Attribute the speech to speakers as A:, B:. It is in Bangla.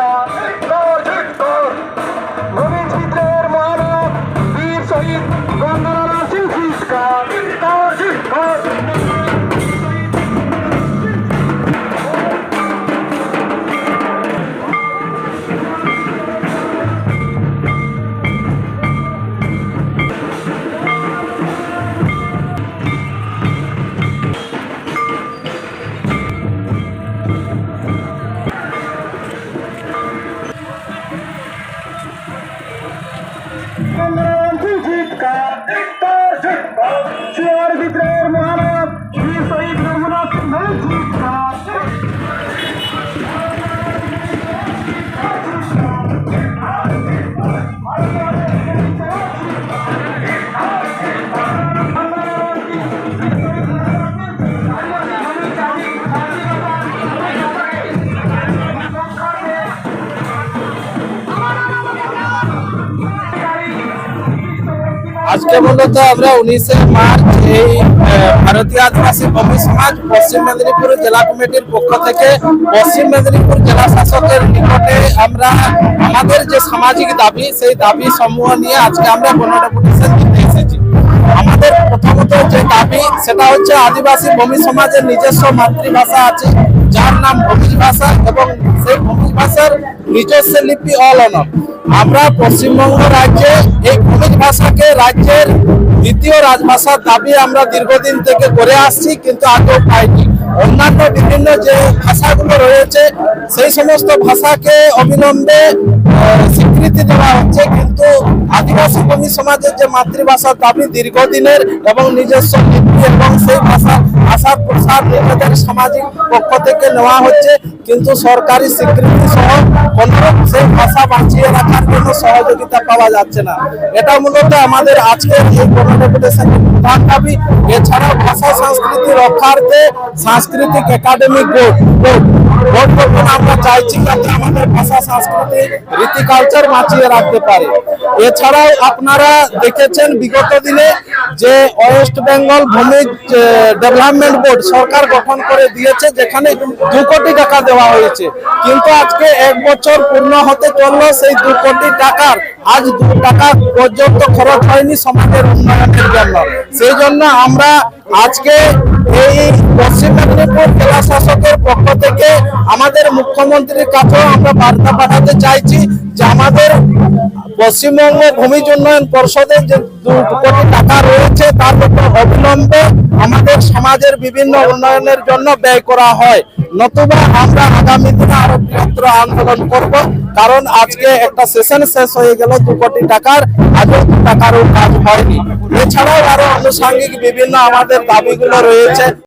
A: Yeah. চিৎকার কর
B: আজকে মূলত আমরা উনিশে মার্চ এই ভারতীয় আদিবাসী কবি সমাজ পশ্চিম মেদিনীপুর জেলা কমিটির পক্ষ থেকে পশ্চিম মেদিনীপুর জেলা শাসকের নিকটে আমরা আমাদের যে সামাজিক দাবি, সেই দাবি সমূহ নিয়ে আজকে আমরা গণডেপুটেশন দিতে এসেছি। আমাদের প্রথমত যে দাবি, সেটা হচ্ছে আদিবাসী ভূমি সমাজের নিজস্ব মাতৃভাষা আছে, যার নাম ভূমিজ ভাষা এবং সেই ভূমিজ ভাষার নিজস্ব লিপি অলনম আমরা পশ্চিমবঙ্গ রাজ্যে এই ভাষাকে রাজ্যের দ্বিতীয় রাজভাষার দাবি আমরা দীর্ঘদিন থেকে করে আসছি, কিন্তু আগেও পাইনি। অন্যান্য বিভিন্ন যে ভাষাগুলো রয়েছে, সেই সমস্ত ভাষাকে অবিলম্বে স্বীকৃতি দেওয়া হচ্ছে, কিন্তু আদিবাসী কবি সমাজের যে মাতৃভাষার দাবি দীর্ঘদিনের এবং নিজস্ব লিপি এবং সেই ভাষা, ভাষার প্রসার নিজেদের সামাজিক পক্ষ থেকে নেওয়া হচ্ছে, কিন্তু সরকারি স্বীকৃতি সহ কোনো সেই ভাষা বাঁচিয়ে রাখার জন্য সহযোগিতা পাওয়া যাচ্ছে না। এটা মূলত আমাদের আজকের এই গণডেপুটেশনের প্রধান দাবি। এছাড়াও ভাষা সংস্কৃতি রক্ষার্থে সাংস্কৃতিক একাডেমি বোর্ড বোর্ড আমরা চাইছি যাতে আমাদের ভাষা, সংস্কৃতি, রীতি কালচার বাঁচিয়ে রাখতে পারে। এছাড়াও আপনারা দেখেছেন বিগত দিনে যে ওয়েস্ট বেঙ্গল ভূমি ডেভেলপমেন্ট বোর্ড সরকার গঠন করে দিয়েছে, যেখানে দু কোটি টাকা দেওয়া হয়েছে। কিন্তু আজকে এক বছর পূর্ণ হতে চলল, সেই দু কোটি টাকার আজ দু টাকা পর্যন্ত খরচ হয়নি সমাজের উন্নয়নের জন্য। সেই জন্য আমরা আজকে এই পশ্চিম মুখ্যমন্ত্রীর কাছেও আমরা বার্তা পাঠাতে চাইছি যে আমাদের পশ্চিমবঙ্গ ভূমি উন্নয়ন পর্ষদের যে দু কোটি টাকা রয়েছে, তার উপর অবিলম্বে আমাদের সমাজের বিভিন্ন উন্নয়নের জন্য ব্যয় করা হয়। নতুবা আমরা আগামী দিনে আরও বৃহত্তর আন্দোলন করব, কারণ আজকে একটা সেশন শেষ হয়ে গেল দু কোটি টাকার, আজও দু টাকারও কাজ হয়নি। এছাড়াও আরও আনুষঙ্গিক বিভিন্ন আমাদের দাবিগুলো রয়েছে।